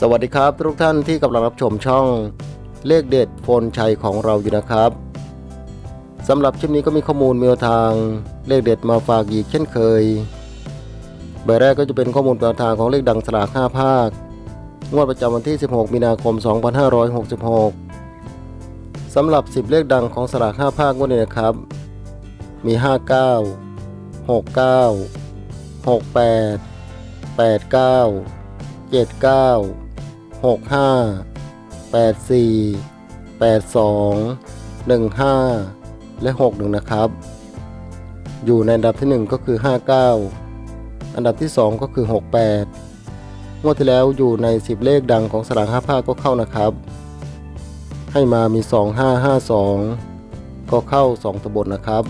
สวัสดีครับทุกท่านที่กำลังรับชมช่องเลขเด็ดโฟนชัยของเราอยู่นะครับสำหรับคลิปนี้ก็มีข้อมูลแนวทางเลขเด็ดมาฝากอีกเช่นเคย ใบแรกก็จะเป็นข้อมูลแนวทางของเลขดังสลาก5ภาค งวดประจำวันที่ 16 มีนาคม 2566สำหรับ 10 เลขดังของสลาก5ภาคงวดนี้นะครับ มี 59 69 68 89เจ็ดเก้าหกห้าแปดสี่แปดสองหนึ่งห้าและหกหนึ่งนะครับ อยู่ในอันดับที่หนึ่งก็คือห้าเก้าอันดับที่สองก็คือหกแปดงวดที่แล้วอยู่ในสิบเลขดังของสลากห้าภาคก็เข้านะครับ ให้มามีสองห้าห้าสองก็เข้าสองตบลนะครับ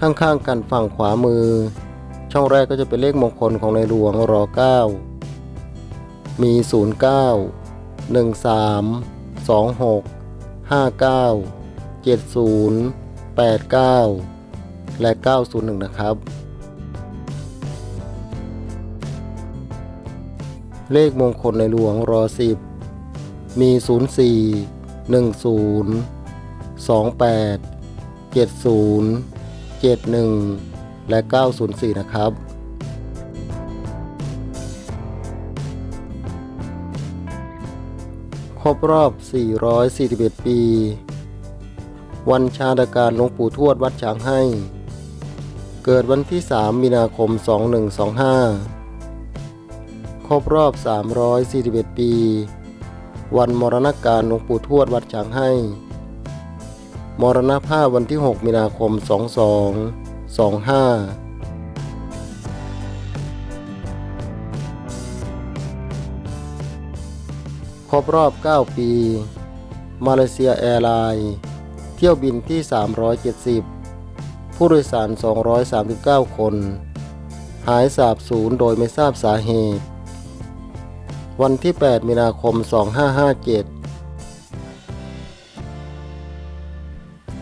ข้างๆกันฝั่งขวามือ ช่องแรกก็จะเป็นเลขมงคลของในหลวงร9มี 09 13 26 59 70 89 และ 901 นะครับ เลขมงคลในหลวงร10 มี 04 10 28 70 71 และ 904 นะครับ ครบรอบ 441 ปี วันชาดาการหลวงปู่ทวดวัดช้างให้ เกิดวันที่ 3 มีนาคม 2125 ครบรอบ 341 ปี วันมรณการหลวงปู่ทวดวัดช้างให้ มรณภาพวันที่ 6 มีนาคม 2225ครบรอบ 9 ปี มาเลเซียแอร์ไลน์เที่ยวบินที่ 370 ผู้โดยสาร 239 คน หายสาบสูญโดยไม่ทราบสาเหตุ วันที่ 8 มีนาคม 2557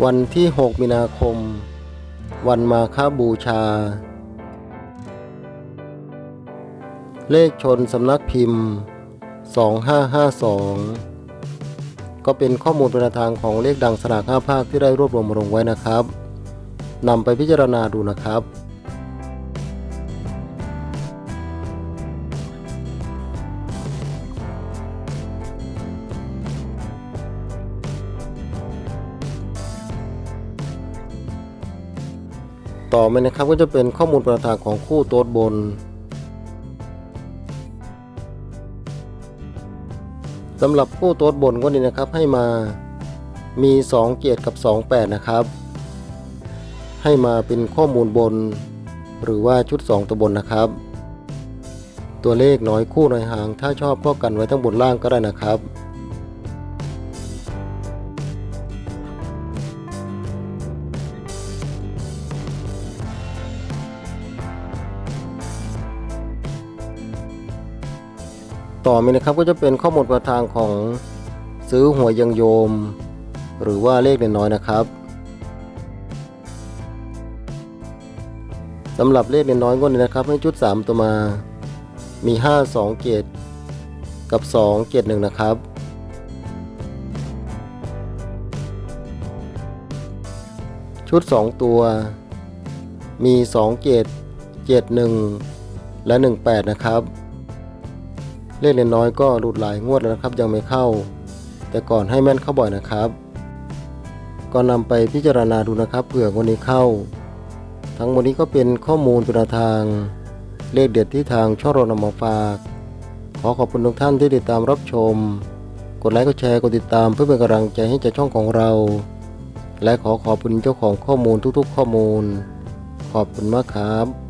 วันที่ 6 มีนาคม วันมาฆบูชา เลขชนสำนักพิมพ์ 2552 ก็เป็นข้อมูลประทางของเลขดังสลาก5ภาคที่ได้รวบรวมมาลงไว้นะครับนำไปพิจารณาดูนะครับ ต่อมานะครับก็จะเป็นข้อมูลประทางของคู่โต๊ดบนสำหรับคู่โต๊ดบนก็นี้นะครับให้มามี 2 เกียรติกับ 28 นะครับ ให้มาเป็นข้อมูลบน หรือว่าชุด 2 ตัวบนนะครับ ตัวเลขน้อยคู่น้อยหาง ถ้าชอบก็กันไว้ทั้งบนล่างก็ได้นะครับ ต่อมานะครับก็จะเป็นข้อมูลประทางของซื้อหวยยังโยม หรือว่าเลขเล็กน้อยนะครับสำหรับเลขเล็กน้อยก็นี้นะครับ ให้ชุด 3 ตัวมา มี 5 2เกตกับ 2 เกต1นะครับชุด 2 ตัว มี 2 เกตเกต1และ 18 นะครับ เลขเล็กน้อยก็หลุดหลายงวดแล้วนะครับยังไม่เข้า แต่ก่อนให้แม่นเข้าบ่อยนะครับ ก็นำไปพิจารณาดูนะครับเผื่อวันนี้เข้า ทั้งหมดนี้ก็เป็นข้อมูลเป็นทาง เลขเด็ดที่ทางช่องเรานำมาฝาก ขอขอบคุณทุกท่านที่ติดตามรับชม กดไลค์กดแชร์กดติดตามเพื่อเป็นกำลังใจให้แก่ช่องของเรา และขอขอบคุณเจ้าของข้อมูลทุกๆ ข้อมูล ขอบคุณมากครับ